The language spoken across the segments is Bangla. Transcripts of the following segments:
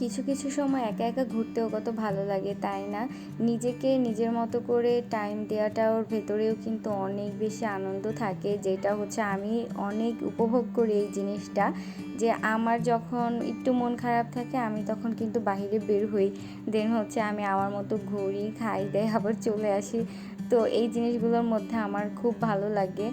কিছু কিছু সময় একা একা ঘুরতেও কত ভালো লাগে, তাই না? নিজেকে নিজের মতো করে টাইম দেওয়াটা ওর ভেতরেও কিন্তু অনেক বেশি আনন্দ থাকে, যেটা হচ্ছে আমি অনেক উপভোগ করি এই জিনিসটা, যে আমার যখন একটু মন খারাপ থাকে, আমি তখন কিন্তু বাহিরে বের হই। দেন হচ্ছে আমি আমার মতো ঘুরি, খাই দেয় আবার চলে আসি। তো এই জিনিসগুলোর মধ্যে আমার খুব ভালো লাগে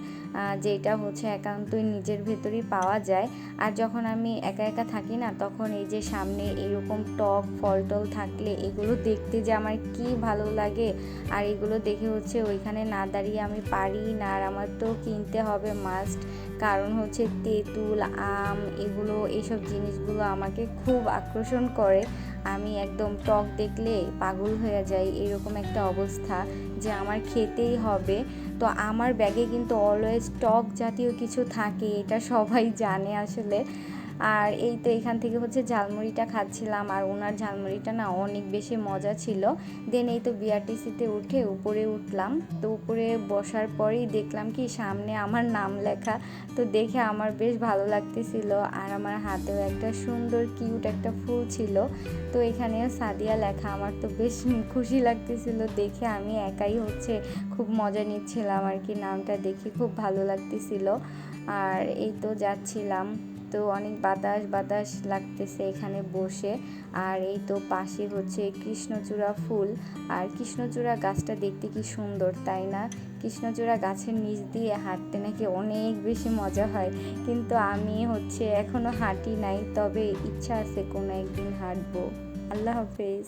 যেটা হচ্ছে একান্তই নিজের ভেতরেই পাওয়া যায়। আর যখন আমি একা একা থাকি না, তখন এই যে সামনে এরকম টক ফল টল থাকলে এগুলো দেখতে যে আমার কি ভালো লাগে। আর এগুলো দেখে হচ্ছে ওইখানে না দাঁড়িয়ে আমি পারি না। আর আমার তো কিনতে হবে মাস্ট কারণ হচ্ছে তেঁতুল, আম, এগুলো এইসব জিনিসগুলো আমাকে খুব আকর্ষণ করে। আমি একদম টক দেখলে পাগল হয়ে যাই, এরকম একটা অবস্থা যে আমার খেতেই হবে। তো আমার ব্যাগে কিন্তু অলওয়েজ টক জাতীয় কিছু থাকে, এটা সবাই জানে আসলে। আর এই তো এখান থেকে হচ্ছে ঝালমুড়িটা খাচ্ছিলাম, আর ওনার ঝালমুড়িটা না অনেক বেশি মজা ছিল। দেন এই তো বিআরটিসিতে উঠে উপরে উঠলাম, তো উপরে বসার পরেই দেখলাম কি সামনে আমার নাম লেখা, তো দেখে আমার বেশ ভালো লাগতেছিল। আর আমার হাতেও একটা সুন্দর কিউট একটা ফুল ছিল, তো এখানেও সাদিয়া লেখা, আমার তো বেশ খুশি লাগতেছিল। দেখে আমি একাই হচ্ছে খুব মজা নিচ্ছিলাম আর কি, নামটা দেখে খুব ভালো লাগতেছিল। আর এই তো যাচ্ছিলাম। তো অনেক বাতাস বাতাস লাগতেছে এখানে বসে। আর এই তো পাশে হচ্ছে কৃষ্ণচূড়া ফুল। আর কৃষ্ণচূড়া গাছটা দেখতে কি সুন্দর, তাই না? কৃষ্ণচূড়া গাছের নিচ দিয়ে হাঁটতে নাকি অনেক বেশি মজা হয়। কিন্তু আমি হচ্ছে এখনও হাঁটি নাই, তবে ইচ্ছা আছে কোনো একদিন হাঁটবো। আল্লাহ হাফেজ।